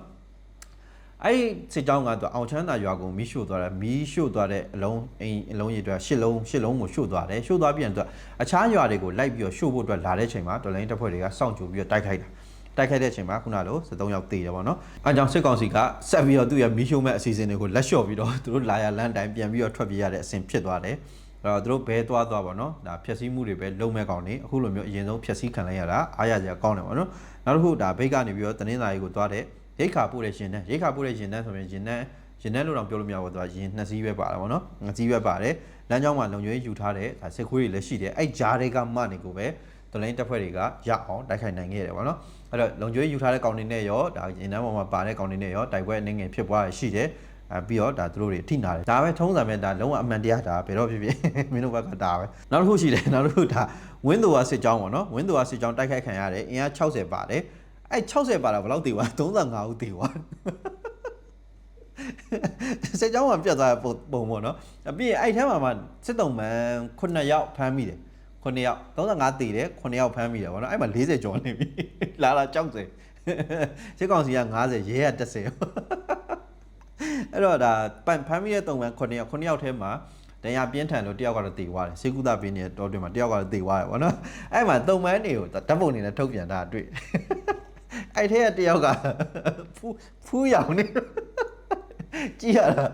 အဲ့ဒီစစ်ကြောင်းကတော့အောင်ချမ်းသာရွာကိုမီးရှို့သွားတယ်မီးရှို့သွားတဲ့အလုံးအိမ်အလုံးရည်အတွက်ရှစ်လုံးရှစ်လုံးကိုရှို့သွားတယ်ရှို့သွားပြီးရင်သူကအခြားရွာတွေကိုလိုက်ပြီးတော့ရှို့ဖို့အတွက်လာတဲ့ချိန်မှာတော်လိုင်းတပ်ဖွဲ့တွေကစောင့်ကြိုပြီးတော့တိုက်ခိုက်တာတိုက်ခိုက်တဲ့ချိန်မှာခုနလို73ယောက်သေတယ်ပေါ့နော်အဲကြောင့်စစ်ကောင်စီကဆက်ပြီးတော့သူ့ရဲ့မီးရှို့မဲ့အစီအစဉ်တွေကိုလက်လျှော့ပြီးတော့သူတို့လာရလမ်းတိုင်းပြန်ပြီးတော့ထွက်ပြေးရတဲ့အဆင့်ဖြစ်သွားတယ်အဲ့ တော့သူတို့ဘဲသွားသွားပေါ့နော်ဒါဖြက်စီးမှုတွေပဲလုံးမဲ့ကောင်နေအခုလိုမျိုးအရင်ဆုံးဖြက်စီးခံလိုက်ရတာအားရစရာကောင်းတယ်ပေါ့နော်နောက်တစ်ခုဒါဘိတ်ကနေပြီးတော့တင်းသားကြီးကိုသွားတဲ့ရိတ်ခါပို့တဲ့ရင်တန်းရိတ်ခါပို့တဲ့ရင်တန်းဆိုရင်ရင်တန်းရင်တန်းလို့တော့ပြောလို့မရဘူးသူကရင်နှစ်စီးပဲပါတာပေါ့နော်နှစ်စီးပဲပါတယ်လမ်းကြောင်းမှာလုံခြုံရေးယူထားတဲ့ဒါစစ်ခွေးတွေလည်းရှိတယ်အဲ့ဂျားတွေကမှနေကိုပဲဒလိုင်းတပ်ဖွဲ့တွေကရအောင်တိုက်ခိုက်နိုင်ခဲ့တယ်ပေါ့နော်အဲ့တော့လုံခြုံရေးယူထားတဲ့ကောင်တွေနဲ့ရောဒါရင်တန်းပေါ်မှာပါတဲ့ကောင်တွေနဲ့ရောတိုက်ပွဲအနေငယ်ဖြစ်ပွားရရှိတယ် အဲပြီးတော့ဒါသူတို့တွေထိနာတယ်ဒါပဲထုံးစံပဲဒါလုံးဝအမှန်တရားဒါဘယ်တော့ဖြစ်ဖြစ်မင်းတို့ဘက်ကဒါပဲနောက်တစ်ခုရှိတယ်နောက်တစ်ခုဒါဝင်းသူဝါစစ်ကြောင်းပေါ့နော်ဝင်းသူဝါစစ်ကြောင်းတိုက်ခိုက်ခံရတယ်အင်အား60ပါတယ်အဲ့60ပါတာဘယ်လောက်တည်သွား35ဦးတည်သွားစစ်ကြောင်းကပြတ်သွားတဲ့ပုံပုံပေါ့နော်အပြည့်အဲ့ထဲမှာမှစစ်တုံးမန်9ယောက်ဖမ်းမိတယ်9ယောက်35တည်တယ်9ယောက်ဖမ်းမိတယ်ပေါ့နော်အဲ့မှာ40ကျော်နေပြီလာလာကြောက်စေစစ်ကောင်စီက90ရဲက30 အဲ့တော့ဒါပန်ဖမ်းမိတဲ့တုံးမန်9ယောက်9ယောက်ထဲမှာတရာပြင်းထန်လို့တယောက်ကတော့တေသွားတယ်စေကုသပင်းနေတဲ့တောတွင်မှာတယောက်ကတော့တေသွားတယ်ပေါ့နော်အဲ့မှာတုံမန်းတွေကိုဓာတ်ပုံနေနဲ့ထုတ်ပြန်တာတွေ့အဲ့ထဲကတယောက်ကဖူးဖူးရောင်နေကြည့်ရတာ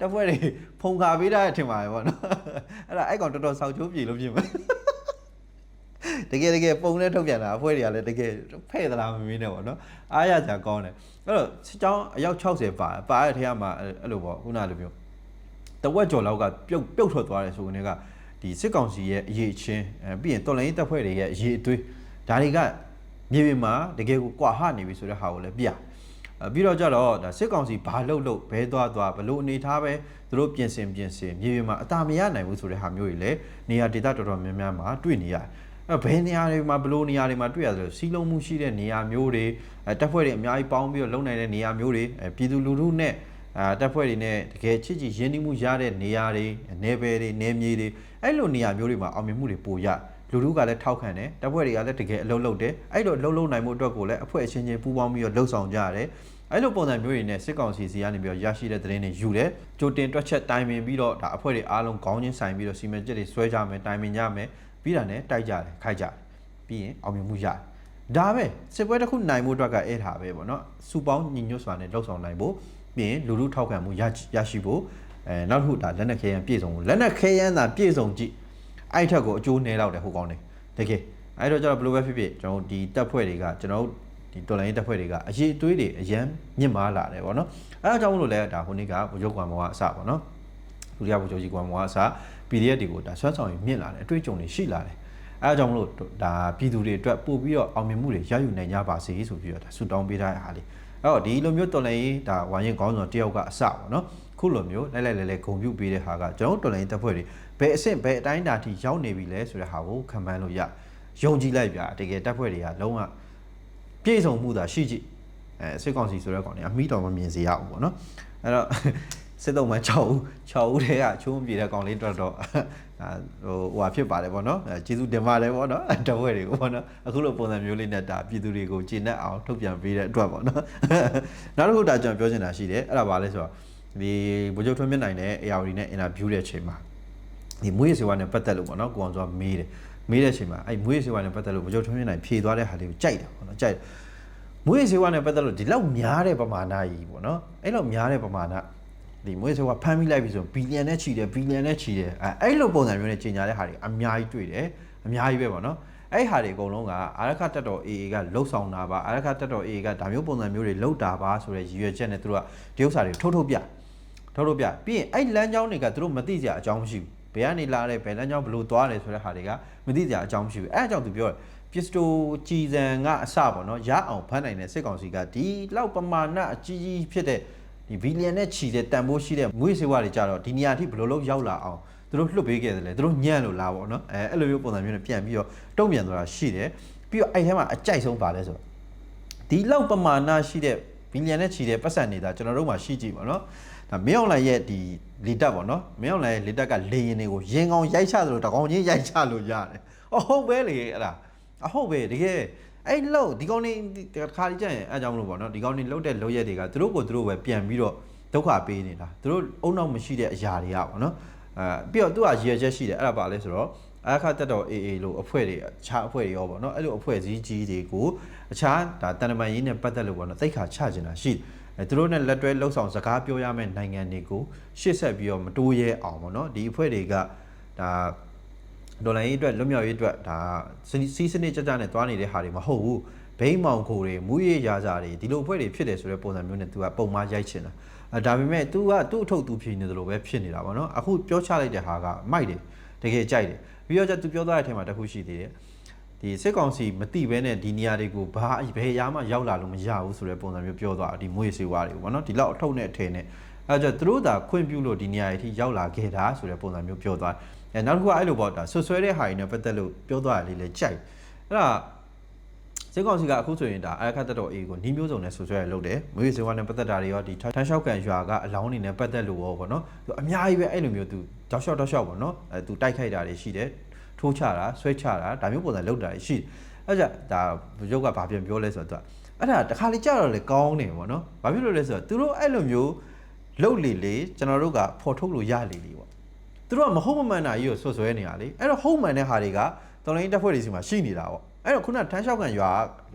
တပွဲတွေဖုံခါပေးတာထင်ပါတယ်ပေါ့နော်အဲ့ဒါအဲ့ကောင်တော်တော်ဆောက်ချိုးပြေလို့ပြင်မယ် တကယ်တကယ်ပုံနဲ့ထုတ်ပြန်တာအဖွဲတွေကလည်းတကယ်ဖဲ့သလားမမင်းနဲ့ပေါ့နော်အားရကြကောင်းတယ်အဲ့တော့စစ်ကြောင်းအယောက်60ပါပါတဲ့ထဲမှာအဲ့လိုပေါ့ခုနလိုမျိုးတဝက်ကျော်လောက်ကပြုတ်ပြုတ်ထွက်သွားတယ်ဆိုကနေကဒီစစ်ကောင်စီရဲ့အရေးချင်းအဲပြီးရင်တော်လိုင်းတပ်ဖွဲ့တွေရဲ့အရေးအသွေးဒါတွေကမြေပြင်မှာတကယ်ကိုကွာဟနေပြီဆိုတဲ့ဟာကိုလည်းပြအဲပြီးတော့ကြတော့ဒါစစ်ကောင်စီဘာလှုပ်လှုပ်ဘဲသွားသွားဘလို့အနေထားပဲသူတို့ပြင်ဆင်ပြင်ဆင်မြေပြင်မှာအတာမရနိုင်ဘူးဆိုတဲ့ဟာမျိုးတွေလည်းနေရာဒေသတော်တော်များများမှာတွေ့နေရတယ် အဲဘယ်နေရာတွေမှာဘလို့နေရာတွေမှာတွေ့ရတယ်စီးလုံးမှုရှိတဲ့နေရာမျိုးတွေအဲတပ်ဖွဲ့တွေအများကြီးပေါင်းပြီးတော့လုံနိုင်တဲ့နေရာမျိုးတွေအဲပြည်သူလူထုနဲ့အာတပ်ဖွဲ့တွေနဲ့တကယ်ချစ်ကြည်ရင်းနှီးမှုရတဲ့နေရာတွေနေပယ်တွေနေမြေတွေအဲ့လိုနေရာမျိုးတွေမှာအောင်မြင်မှုတွေပိုရလူထုကလည်းထောက်ခံတယ်တပ်ဖွဲ့တွေကလည်းတကယ်အလုပ်လုပ်တယ်အဲ့လိုအလုပ်လုပ်နိုင်မှုအတွက်ကိုလည်းအဖွဲ့အချင်းချင်းပူးပေါင်းပြီးတော့လှုပ်ဆောင်ကြရတယ်အဲ့လိုပုံစံမျိုးတွေနဲ့စစ်ကောင်စီစီကနေပြီးတော့ရရှိတဲ့သတင်းတွေယူတယ်ကြိုတင်တွက်ချက်တိုင်ပင်ပြီးတော့ဒါအဖွဲ့တွေအားလုံးခေါင်းချင်းဆိုင်ပြီးတော့စီမံချက်တွေဆွဲကြမယ်တိုင်ပင်ကြမယ် ပြီးတာနဲ့တိုက်ကြတယ်ခိုက်ကြတယ်ပြီးရင်အောင်မြင်မှုရတယ်ဒါပဲစစ်ပွဲတစ်ခုနိုင်မှုအတွက်ကအဲ့ဒါပဲပေါ့နော်စူပေါင်းညီညွတ်စွာနဲ့လှုပ်ဆောင်နိုင်ဖို့ပြီးရင်လူလူထောက်ခံမှုရရရှိဖို့အဲနောက်တစ်ခုဒါလက်နက်ခဲယမ်းပြည့်စုံဖို့လက်နက်ခဲယမ်းသာပြည့်စုံကြည့်အဲ့ထက်ကိုအကျိုးနည်းတော့တယ်ဟိုကောင်းတယ်တကယ်အဲ့တော့ကျွန်တော်ဘယ်လိုပဲဖြစ်ဖြစ်ကျွန်တော်ဒီတပ်ဖွဲ့တွေကကျွန်တော်ဒီတော်လိုင်းတပ်ဖွဲ့တွေကအရေးအသွေးတွေအရန်မြင့်မားလာတယ်ပေါ့နော်အဲ့ဒါကြောင့်မလို့လဲဒါဟိုနေ့ကဘုရုပ်ကွာမောကအစပေါ့နော်ဒုတိယဘုချုပ်ကြီးကွာမောကအစ PDF တွေကိုဒါဆွမ်းဆောင်ရမြင့်လာတယ်အတွေ့အကြုံတွေရှိလာတယ်အဲအကြောင်းမလို့ဒါပြည်သူတွေအတွက်ပို့ပြီးတော့အောင်မြင်မှုတွေရယူနိုင်ကြပါစေဆိုပြီးတော့ဒါဆုတောင်းပေးထားတဲ့အားလေးအဲ့တော့ဒီလိုမျိုးတော်လိုင်းဒါဝိုင်းရင်ကောင်းဆောင်တယောက်ကအစပေါ့နော်ခုလိုမျိုးလဲလဲလဲလဲဂုံပြုတ်ပေးတဲ့ဟာကကျွန်တော်တော်လိုင်းတပ်ဖွဲ့တွေဘယ်အဆင့်ဘယ်အတိုင်းတာထိရောက်နေပြီလဲဆိုတဲ့ဟာကိုခံမှန်းလို့ရယုံကြည်လိုက်ပြတကယ်တပ်ဖွဲ့တွေကလုံးဝပြည့်စုံမှုသာရှိကြည့်အဲစစ်ကောင်စီဆိုတဲ့ကောင်တွေအမိတော်မမြင်စေရဘူးပေါ့နော်အဲ့တော့ စစ်တုံးမှ6ဦး6ဦးတည်းကချိုးမပြေတဲ့ကောင်လေးတော်တော်ဟိုဟိုဖြစ်ပါတယ်ပေါ့နော်ကျေးဇူးတင်ပါတယ်ပေါ့နော်တဝဲတွေကိုပေါ့နော်အခုလိုပုံစံမျိုးလေးနဲ့ဒါပြည်သူတွေကိုကျေနပ်အောင်ထုတ်ပြန်ပေးတဲ့အတွက်ပေါ့နော်နောက်တစ်ခုဒါကျွန်တော်ပြောချင်တာရှိတယ်အဲ့ဒါဘာလဲဆိုတော့ဒီဗိုလ်ချုပ်ထွန်းမြင့်နိုင်တဲ့ AR နဲ့အင်တာဗျူးတဲ့အချိန်မှာဒီမွေးစေဝါနဲ့ပတ်သက်လို့ပေါ့နော်ကိုအောင်စွာမေးတယ်မေးတဲ့အချိန်မှာအဲ့မွေးစေဝါနဲ့ပတ်သက်လို့ဗိုလ်ချုပ်ထွန်းမြင့်နိုင်ဖြေသွားတဲ့ဟာလေးကိုကြိုက်တယ်ပေါ့နော်ကြိုက်တယ်မွေးစေဝါနဲ့ပတ်သက်လို့ဒီလောက်များတဲ့ပမာဏကြီးပေါ့နော်အဲ့လောက်များတဲ့ပမာဏ ဒီမွေးစေဝါဖမ်းမိလိုက်ပြီဆိုဘီလီယံနဲ့ချီတယ်ဘီလီယံနဲ့ချီတယ်အဲအဲ့လိုပုံစံမျိုးနဲ့ကြီးညာတဲ့ဟာတွေအများကြီးတွေ့တယ်အများကြီးပဲပေါ့နော်အဲ့ဟာတွေအကုန်လုံးကအာရခတက်တော် AA ကလှုပ်ဆောင်တာပါအာရခတက်တော် AA ကဒါမျိုးပုံစံမျိုးတွေလှုပ်တာပါဆိုတဲ့ရည်ရွယ်ချက်နဲ့သူတို့ကဒီဥစ္စာတွေထုတ်ထုတ်ပြထုတ်ထုတ်ပြပြီးရင်အဲ့လမ်းကြောင်းတွေကသူတို့မသိကြအကြောင်းမရှိဘူးဘယ်ကနေလာတဲ့ဘယ်လမ်းကြောင်းဘလို့သွားတယ်ဆိုတဲ့ဟာတွေကမသိကြအကြောင်းမရှိဘူးအဲ့အကြောင်းသူပြောတယ်ပစ္စတိုကြည်စံကအစပေါ့နော်ရအောင်ဖမ်းနိုင်တဲ့စစ်ကောင်စီကဒီလောက်ပမာဏအကြီးကြီးဖြစ်တဲ့ ဒီဒီဘီလီယံနဲ့ချီတဲ့တန်ဖိုးရှိတဲ့မွေးစေဝါတွေကြတော့ဒီနေရာအထိဘယ်လိုလုပ်ရောက်လာအောင်သူတို့လွတ်ပေးခဲ့တယ်လေသူတို့ညံ့လို့လားပေါ့နော်အဲအဲ့လိုမျိုးပုံစံမျိုးနဲ့ပြန်ပြီးတော့တုံ့ပြန်သွားတာရှိတယ်ပြီးတော့အဲ့ထဲမှာအကြိုက်ဆုံးပါလဲဆိုတော့ဒီလောက်ပမာဏရှိတဲ့ဘီလီယံနဲ့ချီတဲ့ပတ်စံနေတာကျွန်တော်တို့မှရှိကြည့်ပါနော်ဒါမင်းအောင်လိုင်ရဲ့ဒီလီတက်ပေါ့နော်မင်းအောင်လိုင်ရဲ့လီတက်ကလေရင်တွေကိုရင်ကောင်ရိုက်ချသလိုတကောင်ချင်းရိုက်ချလို့ရတယ်အဟုတ်ပဲလေအဲ့ဒါအဟုတ်ပဲတကယ် အဲ့လောက်ဒီကောင်နေတခါလေးကြရင်အဲ့ကြောင့်မလို့ပေါ့နော်ဒီကောင်နေလောက်တဲ့လောက်ရက်တွေကသူတို့ကိုသူတို့ပဲပြန်ပြီးတော့ဒုက္ခပေးနေတာသူတို့အုံနောက်မရှိတဲ့အရာတွေကပေါ့နော်အဲပြီးတော့သူကရည်ရချက်ရှိတယ်အဲ့ဒါပါလဲဆိုတော့အခါတက်တော် AA လို့အဖွဲ့တွေအခြားအဖွဲ့တွေရောပေါ့နော်အဲ့လိုအဖွဲ့အစည်းကြီးတွေကိုအခြားဒါတန်တမန်ရေးနဲ့ပတ်သက်လို့ပေါ့နော်သိခါချကျင်တာရှိတယ်အဲသူတို့နဲ့လက်တွဲလှုပ်ဆောင်စကားပြောရမယ့်နိုင်ငံတွေကိုရှေ့ဆက်ပြီးတော့မတိုးရဲအောင်ပေါ့နော်ဒီအဖွဲ့တွေကဒါ ဒေါ်လာရေးအတွက်လွတ်မြောက်ရေးအတွက်ဒါစီးစနစ်ကြကြနဲ့တွားနေတဲ့ဟာတွေမဟုတ်ဘူးဘိန်းမောင်ခိုတွေမူရရာစာတွေဒီလိုအဖွဲ့တွေဖြစ်တယ်ဆိုတဲ့ပုံစံမျိုးနဲ့သူကပုံမှန်ရိုက်ချင်တာအဲဒါပေမဲ့ तू ကသူ့အထုပ်သူဖြစ်နေတယ်လို့ပဲဖြစ်နေတာပေါ့နော်အခုပြောချလိုက်တဲ့ဟာကမိုက်တယ်တကယ်ကြိုက်တယ်ပြီးတော့ကျ तू ပြောသွားတဲ့အထက်မှာတစ်ခုရှိသေးတယ်ဒီစစ်ကောင်စီမတိဘဲနဲ့ဒီနေရာတွေကိုဘာဘယ်ရာမှရောက်လာလို့မရဘူးဆိုတဲ့ပုံစံမျိုးပြောသွားဒီမွေးစေဝါတွေကိုပေါ့နော်ဒီလောက်အထုပ်နဲ့အထည်နဲ့အဲကြောင့်သူတို့သာခွင့်ပြုလို့ဒီနေရာတွေထိရောက်လာခဲ့တာဆိုတဲ့ပုံစံမျိုးပြောသွား အဲနောက်တစ်ခုကအဲ့လိုပေါ့ဒါဆွဆွဲတဲ့ဟာတွေနဲ့ပတ်သက်လို့ပြောသွားရလေးလဲကြိုက်အဲ့ဒါစစ်ကောင်စီကအခုဆိုရင်ဒါအရခတ်တတော်အေကိုနီးမျိုးစုံနဲ့ဆွဆွဲရလုပ်တယ်မွေးစေဝါနဲ့ပတ်သက်တာတွေရောဒီထန်းလျှောက်ကန်ရွာကအလောင်းနေနဲ့ပတ်သက်လို့ရောပေါ့နော်သူအများကြီးပဲအဲ့လိုမျိုးသူတောက်လျှောက်တောက်လျှောက်ပေါ့နော်အဲသူတိုက်ခိုက်တာတွေရှိတယ်ထိုးချတာဆွဲချတာဒါမျိုးပုံစံလုပ်တာရှိအဲ့ကြဒါရုပ်ကဘာပြန်ပြောလဲဆိုတော့အဲ့ဒါတခါလေကြာတော့လေကောင်းနေပေါ့နော်ဘာဖြစ်လို့လဲဆိုတော့သူတို့အဲ့လိုမျိုးလုပ်လေလေကျွန်တော်တို့ကဖော်ထုတ်လို့ရလေလေပေါ့ သူတို့ကမဟုတ်မမှန်တာကြီးကိုဆွဆွဲနေတာလေအဲ့တော့ဟုတ်မှန်တဲ့ဟာတွေကတော်လိုင်းတက်ဖွဲ့တွေစီမှာရှိနေတာပေါ့အဲ့တော့ခုနထန်းလျှောက်ကန်ရွာ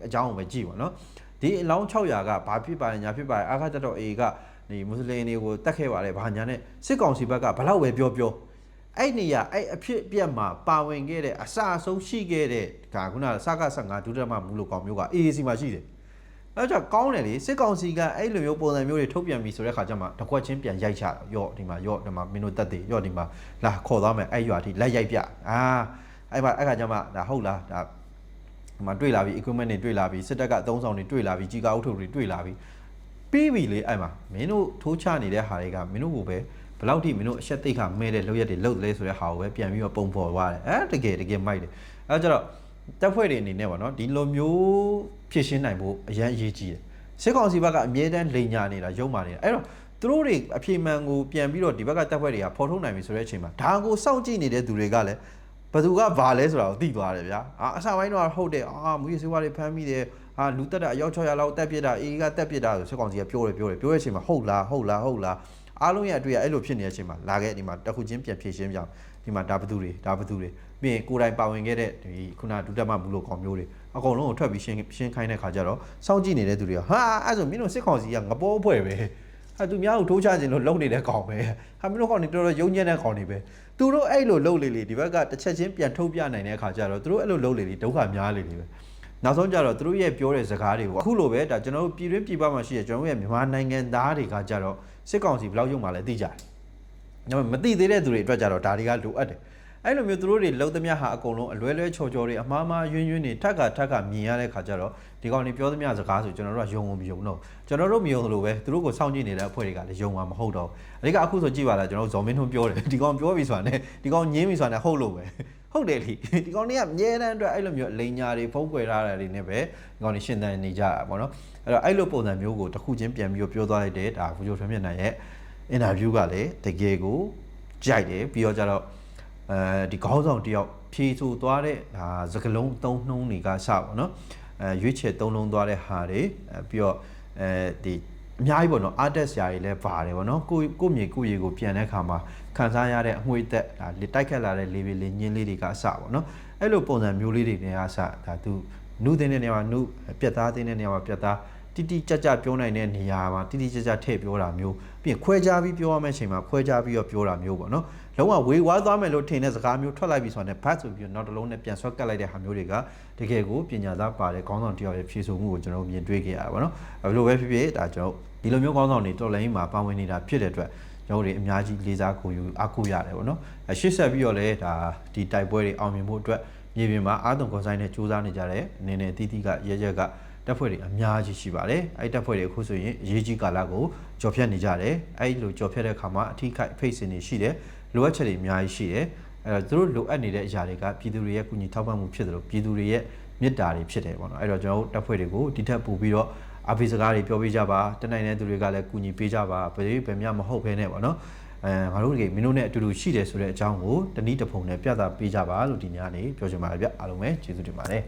အကြောင်းကိုပဲကြည့်ပေါ့နော်ဒီအလောင်း600ကဘာဖြစ်ပါလဲညာဖြစ်ပါလဲအာခတ်တော်အေကဒီမွတ်စလင်တွေကိုတတ်ခဲ့ပါလေဘာညာနဲ့စစ်ကောင်စီဘက်ကဘလောက်ပဲပြောပြောအဲ့နေရအဲ့အဖြစ်ပြက်မှာပါဝင်ခဲ့တဲ့အစအဆုံးရှိခဲ့တဲ့ဒါခုနစက15ဒုတိယမမူလို့ကောင်မျိုးက AAC မှာရှိတယ် အဲ့ကြောင့်ကောင်းတယ်လေစစ်ကောင်စီကအဲ့လိုမျိုးပုံစံမျိုးတွေထုတ်ပြန်ပြီဆိုတဲ့ခါကျမှတကွက်ချင်းပြန်ရိုက်ချတော့ရော့ဒီမှာရော့ဒီမှာမင်းတို့တက်တယ်ရော့ဒီမှာလာခေါ်သွားမယ်အဲ့ရွာထိလက်ရိုက်ပြအာအဲ့မှာအဲ့ခါကျမှဒါဟုတ်လားဒါဒီမှာတွေ့လာပြီ equipment တွေတွေ့လာပြီစစ်တပ်ကအသုံးဆောင်တွေတွေ့လာပြီကြီးကားအုပ်ထုပ်တွေတွေ့လာပြီပြီးပြီလေအဲ့မှာမင်းတို့ထိုးချနေတဲ့ဟာတွေကမင်းတို့ကိုပဲဘယ်လောက်ထိမင်းတို့အဆက်သိခါမဲတဲ့လောက်ရက်တွေလောက်တယ်ဆိုတဲ့ဟာကိုပဲပြန်ပြီးတော့ပုံဖော်သွားတယ်အဲတကယ်တကယ်မိုက်တယ်အဲကြတော့ တပ်ဖွဲ့တွေအနေနဲ့ပေါ့နော်ဒီလိုမျိုးဖြစ်ရှင်းနိုင်ဖို့အရန်အရေးကြီးတယ်စစ်ကောင်စီဘက်ကအမြဲတမ်းလိန်ညာနေတာရုံမာနေတာအဲ့တော့သူတို့တွေအပြေမှန်ကိုပြန်ပြီးတော့ဒီဘက်ကတပ်ဖွဲ့တွေကဖော်ထုတ်နိုင်ပြီဆိုတဲ့အချိန်မှာဒါကိုစောင့်ကြည့်နေတဲ့သူတွေကလည်းဘယ်သူကဘာလဲဆိုတာကိုသိသွားတယ်ဗျာအာအစပိုင်းတော့ဟုတ်တယ်အာမူရစေဝါတွေဖမ်းမိတယ်အာလူတက်တာအယောက်600လောက်တက်ပြစ်တာအေးကတက်ပြစ်တာဆိုစစ်ကောင်စီကပြောတယ်ပြောတယ်ပြောတဲ့အချိန်မှာဟုတ်လားဟုတ်လားဟုတ်လားအားလုံးရဲ့အတွေ့အအဲ့လိုဖြစ်နေတဲ့အချိန်မှာလာခဲ့ဒီမှာတစ်ခုချင်းပြန်ဖြည့်ရှင်းပြအောင် ဒီမှာဒါဘသူတွေဒါဘသူတွေပြီးရင်ကိုယ်တိုင်ပါဝင်ခဲ့တဲ့ဒီခုနဒုတက်မမူလို့ကောင်မျိုးတွေအကုန်လုံးကိုထွက်ပြီးရှင်းရှင်းခိုင်းတဲ့ခါကျတော့စောင့်ကြည့်နေတဲ့သူတွေကဟာအဲ့ဆိုမင်းတို့စစ်ကောင်စီကငပိုးဖွဲ့ပဲဟာသူများကိုထိုးချခြင်းလို့လုံနေတဲ့ကောင်ပဲဟာမင်းတို့ကောင်တွေတော်တော်ယုံညံ့တဲ့ကောင်တွေပဲသူတို့အဲ့လိုလှုပ်လေလေဒီဘက်ကတစ်ချက်ချင်းပြန်ထုတ်ပြနိုင်တဲ့အခါကျတော့သူတို့အဲ့လိုလှုပ်လေလေဒုက္ခများလေလေပဲနောက်ဆုံးကြတော့သူတို့ရဲ့ပြောတဲ့စကားတွေကိုအခုလိုပဲဒါကျွန်တော်တို့ပြည်တွင်းပြည်ပမှာရှိတဲ့ကျွန်တော်တို့ရဲ့မြန်မာနိုင်ငံသားတွေကကြတော့စစ်ကောင်စီဘယ်လောက်ယုံမှလဲသိကြတယ်။ ဒါပေမဲ့မသိသေးတဲ့သူတွေအတွက်ကြတော့ဒါတွေကလိုအပ်တယ်။အဲ့လိုမျိုးသူတို့တွေလုံသမျှဟာအကုန်လုံးအလွဲလွဲချော်ချော်တွေအမှားမှားယွင်းယွင်းတွေထက်ကထက်ကမြင်ရတဲ့ခါကျတော့ဒီကောင်တွေပြောသမျှစကားဆိုကျွန်တော်တို့ကယုံမယုံတော့ကျွန်တော်တို့မယုံသလိုပဲသူတို့ကိုစောင့်ကြည့်နေတဲ့အဖွဲ့တွေကလည်းယုံမှာမဟုတ်တော့အဓိကအခုဆိုကြည့်ပါလားကျွန်တော်တို့ဇော်မင်းထွန်းပြောတယ်ဒီကောင်ပြောပြီဆိုတာနဲ့ဒီကောင်ညင်းပြီဆိုတာနဲ့ဟုတ်လို့ပဲဟုတ်တယ်လေဒီကောင်တွေကမြဲတမ်းအတွက်အဲ့လိုမျိုးအလိညာတွေဖုံးကွယ်ထားတာတွေနဲ့ပဲဒီကောင်တွေရှင်းတန်းနေကြတာပေါ့နော်အဲ့တော့အဲ့လိုပုံစံမျိုးကိုတစ်ခုချင်းပြန်ပြီးပြောသွားလိုက်တဲ့ဒါဗီဒီယိုထွန်းမြတ်နိုင်ရဲ့ အင်တာဗျူးကလည်းတကယ်ကိုကြိုက်တယ်ပြီးတော့ကျတော့အဲဒီခေါင်းဆောင်တယောက်ဖြေဆိုသွားတဲ့ဒါစကလုံးသုံးနှုံးတွေကစပါတော့အဲရွေးချယ်သုံးလုံးသွားတဲ့ဟာတွေပြီးတော့အဲဒီအများကြီးပေါ့နော် artist ဆရာတွေလည်းပါတယ်ပေါ့နော်ကိုကိုမြေကိုရေကိုပြန်တဲ့အခါမှာခံစားရတဲ့အငွေသက်ဒါတိုက်ခတ်လာတဲ့လေပီလေးညင်းလေးတွေကအစပေါ့နော်အဲ့လိုပုံစံမျိုးလေးတွေနဲ့အစဒါသူနုတဲ့နေရာမှာနုပြက်သားတဲ့နေရာမှာပြက်သား တိတိကျကျပြောနိုင်တဲ့နေရာမှာတိတိကျကျထည့်ပြောတာမျိုးပြီးရင်ခွဲခြားပြီးပြောရမယ့်အချိန်မှာခွဲခြားပြီးတော့ပြောတာမျိုးပေါ့နော်လုံးဝဝေဝါးသွားမယ်လို့ထင်တဲ့စကားမျိုးထွက်လိုက်ပြီဆိုတော့ bat ဆိုပြီးတော့နောက်တစ်လုံးနဲ့ပြန်ဆွဲကတ်လိုက်တဲ့ဟာမျိုးတွေကတကယ်ကိုပညာသားပါတဲ့ခေါင်းဆောင်တယောက်ရဲ့ဖြည့်ဆို့မှုကိုကျွန်တော်တို့မြင်တွေ့ခဲ့ရတာပေါ့နော်ဘယ်လိုပဲဖြစ်ဖြစ်ဒါကျွန်တော်ဒီလိုမျိုးခေါင်းဆောင်တွေတော်လိုင်းမှာပါဝင်နေတာဖြစ်တဲ့အတွက်ကျွန်တော်တို့အများကြီးလေးစားကိုယူအားကိုးရတယ်ပေါ့နော်အရှေ့ဆက်ပြီးတော့လည်းဒါဒီတိုက်ပွဲတွေအောင်မြင်ဖို့အတွက်မြေပြင်မှာအာသွန်ကွန်ဆိုင်နဲ့စူးစမ်းနေကြတဲ့အနေနဲ့တီးတီးကရဲရက်က တပ်ဖွဲ့တွေအများကြီးရှိပါတယ်အဲ့တပ်ဖွဲ့တွေအခုဆိုရင်အရေးကြီးကာလကိုကြော်ဖြတ်နေကြတယ်အဲ့လိုကြော်ဖြတ်တဲ့အခါမှာအထိခိုက်ဖိတ်စင်တွေရှိတယ်လိုအပ်ချက်တွေအများကြီးရှိတယ်အဲ့တော့သူတို့လိုအပ်နေတဲ့အရာတွေကပြည်သူတွေရဲ့ကူညီထောက်ပံ့မှုဖြစ်တယ်လို့ပြည်သူတွေရဲ့မေတ္တာတွေဖြစ်တယ်ပေါ့နော်အဲ့တော့ကျွန်တော်တို့တပ်ဖွဲ့တွေကိုဒီထက်ပိုပြီးတော့အဖေစကားတွေပြောပေးကြပါတနိုင်တဲ့သူတွေကလည်းကူညီပေးကြပါဘယ်လိုဘယ်မျှမဟုတ်ဘဲနဲ့ပေါ့နော်အဲငါတို့တွေမင်းတို့နဲ့အတူတူရှိတယ်ဆိုတဲ့အကြောင်းကိုတနည်းတစ်ဖုံနဲ့ပြသပေးကြပါလို့ဒီညနေပြောချင်ပါတယ်ဗျအားလုံးပဲကျေးဇူးတင်ပါတယ်